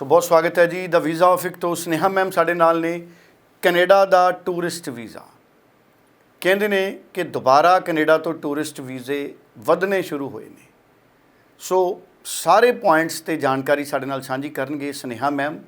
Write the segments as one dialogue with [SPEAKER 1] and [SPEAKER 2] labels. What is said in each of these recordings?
[SPEAKER 1] ਸੋ ਬਹੁਤ ਸਵਾਗਤ ਹੈ ਜੀ। ਦਾ ਵੀਜ਼ਾ ਆਫਿਕ ਤੋਂ ਸਨੇਹਾ ਮੈਮ ਸਾਡੇ ਨਾਲ ਨੇ। ਕੈਨੇਡਾ ਦਾ ਟੂਰਿਸਟ ਵੀਜ਼ਾ ਕਹਿੰਦੇ ਨੇ ਕਿ ਦੁਬਾਰਾ ਕੈਨੇਡਾ ਤੋਂ ਟੂਰਿਸਟ ਵੀਜ਼ੇ ਵਧਣੇ ਸ਼ੁਰੂ ਹੋਏ ਨੇ। ਸੋ ਸਾਰੇ ਪੁਆਇੰਟਸ ਤੇ ਜਾਣਕਾਰੀ ਸਾਡੇ ਨਾਲ ਸਾਂਝੀ ਕਰਨਗੇ ਸਨੇਹਾ ਮੈਮ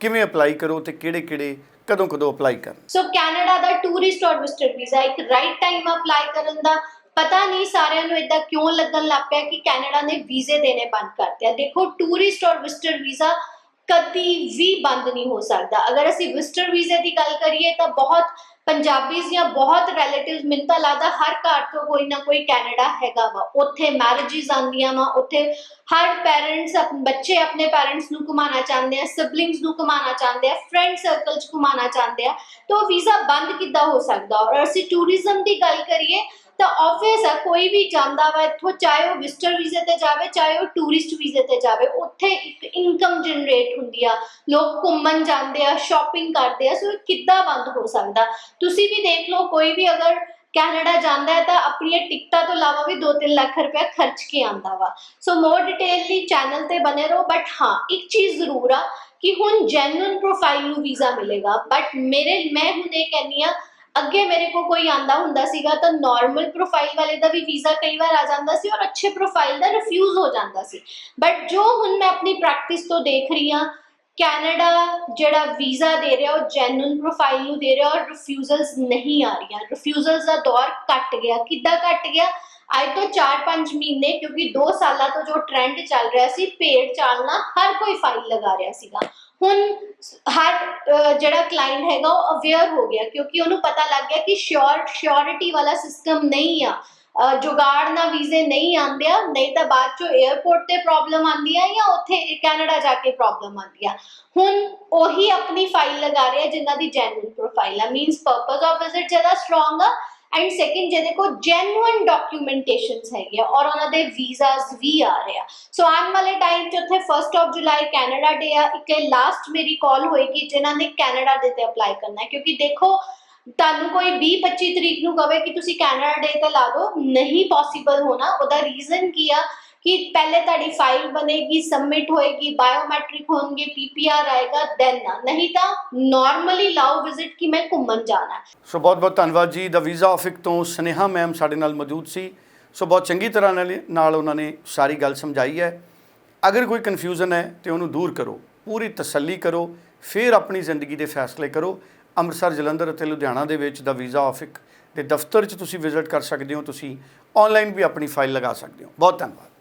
[SPEAKER 1] ਕਿਵੇਂ ਅਪਲਾਈ ਕਰੋ ਤੇ ਕਿਹੜੇ-ਕਿਹੜੇ, ਕਦੋਂ-ਕਦੋਂ ਅਪਲਾਈ ਕਰਨ?
[SPEAKER 2] ਸੋ ਕੈਨੇਡਾ ਦਾ ਟੂਰਿਸਟ ਔਰ ਵਿਜ਼ਟਰ ਵੀਜ਼ਾ ਇੱਕ ਰਾਈਟ ਟਾਈਮ ਅਪਲਾਈ ਕਰਨ ਦਾ ਪਤਾ ਨਹੀਂ। ਸਾਰਿਆਂ ਨੂੰ ਇਦਾਂ ਕਿਉਂ ਲੱਗਣ ਲੱਗ ਪਿਆ ਕਿ ਕੈਨੇਡਾ ਨੇ ਵੀਜ਼ੇ ਦੇਣੇ ਬੰਦ ਕਰਤੇ ਆ। ਦੇਖੋ ਟੂਰਿਸਟ ਔਰ ਵਿਜ਼ਟਰ ਵੀਜ਼ਾ ਕਦੀ ਵੀ ਬੰਦ ਨਹੀਂ ਹੋ ਸਕਦਾ। ਅਗਰ ਅਸੀਂ ਵਿਜ਼ਟਰ ਵੀਜ਼ੇ ਦੀ ਗੱਲ ਕਰੀਏ ਤਾਂ ਬਹੁਤ ਪੰਜਾਬੀਜ਼ ਜਾਂ ਬਹੁਤ ਰਿਲੇਟਿਵਸ ਮੈਨੂੰ ਤਾਂ ਲੱਗਦਾ ਹਰ ਘਰ ਤੋਂ ਕੋਈ ਨਾ ਕੋਈ ਕੈਨੇਡਾ ਹੈਗਾ ਵਾ। ਉੱਥੇ ਮੈਰਿਜਸ ਆਉਂਦੀਆਂ ਵਾ, ਉੱਥੇ ਹਰ ਪੈਰੈਂਟਸ ਆਪਣੇ ਬੱਚੇ ਆਪਣੇ ਪੈਰੈਂਟਸ ਨੂੰ ਘੁਮਾਉਣਾ ਚਾਹੁੰਦੇ ਆ ਸਿਬਲਿੰਗਸ ਨੂੰ ਘੁਮਾਉਣਾ ਚਾਹੁੰਦੇ ਆ ਫਰੈਂਡ ਸਰਕਲ ਚ ਘੁਮਾਉਣਾ ਚਾਹੁੰਦੇ ਆ। ਤਾਂ ਵੀਜ਼ਾ ਬੰਦ ਕਿੱਦਾਂ ਹੋ ਸਕਦਾ? ਔਰ ਅਸੀਂ ਟੂਰਿਜ਼ਮ ਦੀ ਗੱਲ ਕਰੀਏ ਤਾਂ ਆਬਵੀਅਸ ਆ ਕੋਈ ਵੀ ਜਾਂਦਾ ਵਾ ਇੱਥੋਂ, ਚਾਹੇ ਉਹ ਵਿਜ਼ਟਰ ਵੀਜ਼ੇ ਤੇ ਜਾਵੇ, ਚਾਹੇ ਉਹ ਟੂਰਿਸਟ ਵੀਜ਼ੇ ਤੇ ਜਾਵੇ, ਉੱਥੇ ਇੱਕ ਇਨਕਮ ਜਨਰੇਟ ਹੁੰਦੀ ਆ। ਲੋਕ ਘੁੰਮਣ ਜਾਂਦੇ ਆ ਸ਼ਾਪਿੰਗ ਕਰਦੇ ਆ ਸੋ ਇਹ ਕਿੱਦਾਂ ਬੰਦ ਹੋ ਸਕਦਾ? ਤੁਸੀਂ ਵੀ ਦੇਖ ਲਓ, ਕੋਈ ਵੀ ਅਗਰ ਕੈਨੇਡਾ ਜਾਂਦਾ ਹੈ, ਤਾਂ ਆਪਣੀਆਂ ਟਿਕਟਾਂ ਤੋਂ ਇਲਾਵਾ ਵੀ 2-3 ਲੱਖ ਰੁਪਏ ਖਰਚ ਕੇ ਆਂਦਾ ਵਾ। ਸੋ ਮੋਰ ਡਿਟੇਲਲੀ ਚੈਨਲ ਤੇ ਬਨੇ ਰਹੋ ਬਟ ਹਾਂ, ਇੱਕ ਚੀਜ਼ ਜ਼ਰੂਰ ਆ ਕਿ ਹੁਣ ਜੈਨੂਇਨ ਪ੍ਰੋਫਾਈਲ ਨੂੰ ਵੀਜ਼ਾ ਮਿਲੇਗਾ। ਬਟ ਮੇਰੇ, ਮੈਂ ਹੁਣ ਇਹ ਕਹਿੰਨੀ ਆ ਅੱਗੇ ਮੇਰੇ ਕੋ ਕੋਈ ਆਂਦਾ ਹੁੰਦਾ ਸੀਗਾ ਤਾਂ ਨਾਰਮਲ ਪ੍ਰੋਫਾਈਲ ਵਾਲੇ ਦਾ ਵੀ ਵੀਜ਼ਾ ਕਈ ਵਾਰ ਆ ਜਾਂਦਾ ਸੀ ਔਰ ਅੱਛੇ ਪ੍ਰੋਫਾਈਲ ਦਾ ਰਿਫਿਊਜ਼ ਹੋ ਜਾਂਦਾ ਸੀ। ਬਟ ਜੋ ਹੁਣ ਮੈਂ ਆਪਣੀ ਪ੍ਰੈਕਟਿਸ ਤੋਂ ਦੇਖ ਰਹੀ ਹਾਂ ਕੈਨੇਡਾ ਜਿਹੜਾ ਵੀਜ਼ਾ ਦੇ ਰਿਹਾ, ਉਹ ਜੈਨੂਇਨ ਪ੍ਰੋਫਾਈਲ ਨੂੰ ਦੇ ਰਿਹਾ ਔਰ ਰਿਫਿਊਜ਼ਲਸ ਨਹੀਂ ਆ ਰਹੀਆਂ। ਰਿਫਿਊਜ਼ਲਸ ਦਾ ਦੌਰ ਘਟ ਗਿਆ। ਕਿੱਦਾਂ ਘਟ ਗਿਆ? ਅੱਜ ਤੋਂ 4-5 ਮਹੀਨੇ, ਕਿਉਂਕਿ 2 ਸਾਲਾਂ ਤੋਂ ਜੋ ਟ੍ਰੈਂਡ ਚੱਲ ਰਿਹਾ ਸੀ ਪੇਡ ਚਾਲਣਾ, ਹਰ ਕੋਈ ਫਾਈਲ ਲਗਾ ਰਿਹਾ ਸੀਗਾ। ਹੁਣ ਜਿਹੜਾ ਕਲਾਇੰਟ ਹੈਗਾ ਉਹ ਅਵੇਅਰ ਹੋ ਗਿਆ ਕਿਉਂਕਿ ਉਹਨੂੰ ਪਤਾ ਲੱਗ ਗਿਆ ਕਿ ਸ਼ੋਰ ਸ਼ੋਰਿਟੀ ਵਾਲਾ ਸਿਸਟਮ ਨਹੀਂ ਆ। ਜੁਗਾੜ ਨਾਲ ਵੀਜ਼ੇ ਨਹੀਂ ਆਉਂਦੇ ਆ, ਨਹੀਂ ਤਾਂ ਬਾਅਦ ਚੋਂ 에어ਪੋਰਟ ਤੇ ਪ੍ਰੋਬਲਮ ਆਉਂਦੀ ਆ ਜਾਂ ਉੱਥੇ ਕੈਨੇਡਾ ਜਾ ਕੇ ਪ੍ਰੋਬਲਮ ਆਉਂਦੀ ਆ। ਹੁਣ ਉਹੀ ਆਪਣੀ ਫਾਈਲ ਲਗਾ ਰਹੇ ਆ ਜਿਨ੍ਹਾਂ ਦੀ ਜੈਨੂਇਨ ਪ੍ਰੋਫਾਈਲ ਆ। ਮੀਨਸ ਪਰਪਸ ਆਫ ਵਿਜ਼ਿਟ ਜ਼ਿਆਦਾ ਸਟਰੋਂਗ ਆ ਐਂਡ ਸੈਕਿੰਡ ਜਿਹਦੇ ਕੋਲ ਜੈਨੂਇਨ ਡਾਕੂਮੈਂਟੇਸ਼ਨਸ ਹੈਗੇ ਆ ਔਰ ਉਹਨਾਂ ਦੇ ਵੀਜ਼ਾਸ ਵੀ ਆ ਰਹੇ ਆ। ਸੋ ਆਉਣ ਵਾਲੇ ਟਾਈਮ 'ਚ ਉੱਥੇ 1st ਆਫ ਜੁਲਾਈ ਕੈਨੇਡਾ ਡੇ ਆ। ਇੱਕ ਲਾਸਟ ਮੇਰੀ ਕਾਲ ਹੋਏਗੀ ਜਿਨ੍ਹਾਂ ਨੇ ਕੈਨੇਡਾ ਦੇ ਤੇ ਅਪਲਾਈ ਕਰਨਾ ਹੈ। ਕਿਉਂਕਿ ਦੇਖੋ, ਤੁਹਾਨੂੰ ਕੋਈ 20 25 ਤਰੀਕ ਨੂੰ ਕਵੇ ਕਿ ਤੁਸੀਂ ਕੈਨੇਡਾ ਡੇ ਤੇ ਲਾ ਦਿਓ, ਨਹੀਂ ਪੋਸੀਬਲ ਹੋਣਾ। ਉਹਦਾ ਰੀਜ਼ਨ ਕੀ ਆ? ਕਿ ਪਹਿਲੇ ਤੁਹਾਡੀ ਫਾਈਲ ਬਣੇਗੀ ਸਬਮਿਟ ਹੋਏਗੀ ਬਾਇਓਮੈਟ੍ਰਿਕ ਹੋਣਗੇ ਪੀਪੀਆਰ ਆਏਗਾ ਦੈਨ ਨਾ। ਨਹੀਂ ਤਾਂ ਨਾਰਮਲੀ ਲਾਓ ਵਿਜ਼ਿਟ ਕਿ ਮੈਂ ਘੁੰਮਣ ਜਾਣਾ।
[SPEAKER 1] ਸੋ ਬਹੁਤ-ਬਹੁਤ ਧੰਨਵਾਦ ਜੀ। ਦਾ ਵੀਜ਼ਾ ਆਫਿਕ ਤੋਂ ਸਨੇਹਾ ਮੈਮ ਸਾਡੇ ਨਾਲ ਮੌਜੂਦ ਸੀ। ਸੋ ਬਹੁਤ ਚੰਗੀ ਤਰ੍ਹਾਂ ਨਾਲ ਨਾਲ ਉਹਨਾਂ ਨੇ ਸਾਰੀ ਗੱਲ ਸਮਝਾਈ ਹੈ। ਅਗਰ ਕੋਈ ਕਨਫਿਊਜ਼ਨ ਹੈ ਤੇ ਉਹਨੂੰ ਦੂਰ ਕਰੋ। ਪੂਰੀ ਤਸੱਲੀ ਕਰੋ। ਫਿਰ ਆਪਣੀ ਜ਼ਿੰਦਗੀ ਦੇ ਫੈਸਲੇ ਕਰੋ। ਅੰਮ੍ਰਿਤਸਰ, ਜਲੰਧਰ ਅਤੇ ਲੁਧਿਆਣਾ ਦੇ ਵਿੱਚ ਦਾ ਵੀਜ਼ਾ ਆਫਿਕ ਦੇ ਦਫ਼ਤਰ 'ਚ ਤੁਸੀਂ ਵਿਜ਼ਿਟ ਕਰ ਸਕਦੇ ਹੋ। ਤੁਸੀਂ ਆਨਲਾਈਨ ਵੀ ਆਪਣੀ ਫਾਈਲ ਲਗਾ ਸਕਦੇ ਹੋ। ਬਹੁਤ ਧੰਨਵਾਦ।